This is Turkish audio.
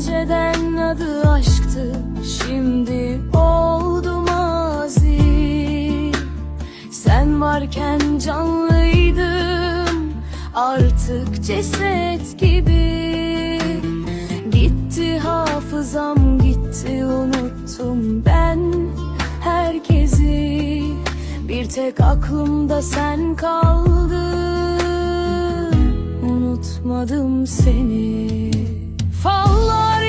önceden adı aşktı. Şimdi oldu mazi Sen varken canlıydım. Artık ceset gibi. Gitti hafızam gitti unuttum ben herkesi. Bir tek aklımda sen kaldın. Unutmadım seni follow